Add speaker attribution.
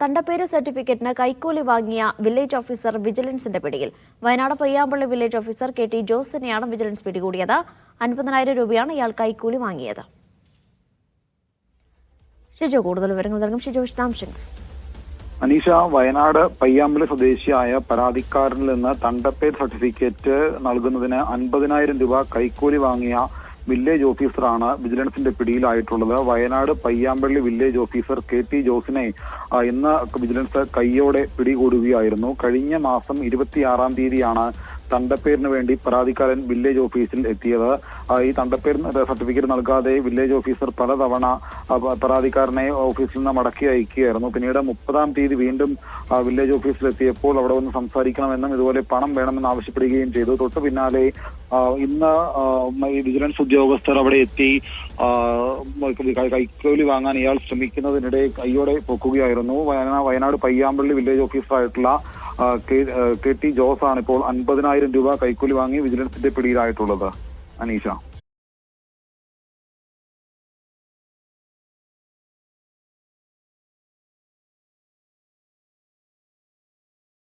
Speaker 1: തണ്ടപ്പേര് സർട്ടിഫിക്കറ്റിന് കൈക്കൂലി വാങ്ങിയ village officer വിജിലൻസിന്റെ പിടിയിൽ. Wayanad Payyampalli village officer K T ജോസിനെയാണ് vigilance പിടികൂടിയത്. അൻപതിനായിരം രൂപയാണ് ഇയാൾ കൈക്കൂലി വാങ്ങിയത്. ഷിജു കൂടുതൽ വിവരങ്ങൾ നൽകും ഷിജു വിശദാംശങ്ങൾ.
Speaker 2: അനീഷ വയനാട് പയ്യാമ്പലി സ്വദേശിയായ പരാതിക്കാരനിൽ നിന്ന് തണ്ടപ്പേർ സർട്ടിഫിക്കറ്റ് നൽകുന്നതിന് അൻപതിനായിരം രൂപ കൈക്കൂലി വാങ്ങിയ വില്ലേജ് ഓഫീസറാണ് വിജിലൻസിന്റെ പിടിയിലായിട്ടുള്ളത്. Wayanad Payyampalli village officer K T ജോസിനെ ഇന്ന് വിജിലൻസ് കയ്യോടെ പിടികൂടുകയായിരുന്നു. കഴിഞ്ഞ മാസം ഇരുപത്തിയാറാം തീയതിയാണ് തണ്ടപ്പേരിന് വേണ്ടി പരാതിക്കാരൻ വില്ലേജ് ഓഫീസിൽ എത്തിയത്. ഈ തണ്ടപ്പേർ സർട്ടിഫിക്കറ്റ് നൽകാതെ വില്ലേജ് ഓഫീസർ പലതവണ പരാതിക്കാരനെ ഓഫീസിൽ നിന്ന് മടക്കി അയക്കുകയായിരുന്നു. പിന്നീട് മുപ്പതാം തീയതി വീണ്ടും വില്ലേജ് ഓഫീസിലെത്തിയപ്പോൾ അവിടെ വന്ന് സംസാരിക്കണമെന്നും ഇതുപോലെ പണം വേണമെന്ന് ആവശ്യപ്പെടുകയും ചെയ്തു. തൊട്ട് പിന്നാലെ ഇന്ന് വിജിലൻസ് ഉദ്യോഗസ്ഥർ അവിടെ എത്തി. കൈക്കൂലി വാങ്ങാൻ ഇയാൾ ശ്രമിക്കുന്നതിനിടെ കൈയോടെ പൊക്കുകയായിരുന്നു. വയനാ- വയനാട് പയ്യാമ്പള്ളി വില്ലേജ് ഓഫീസറായിട്ടുള്ള കെ ടി ജോസ് ആണ് ഇപ്പോൾ അൻപതിനായിരം രൂപ കൈക്കൂലി വാങ്ങി വിജിലൻസിന്റെ പിടിയിലായിട്ടുള്ളത്. അനീഷ.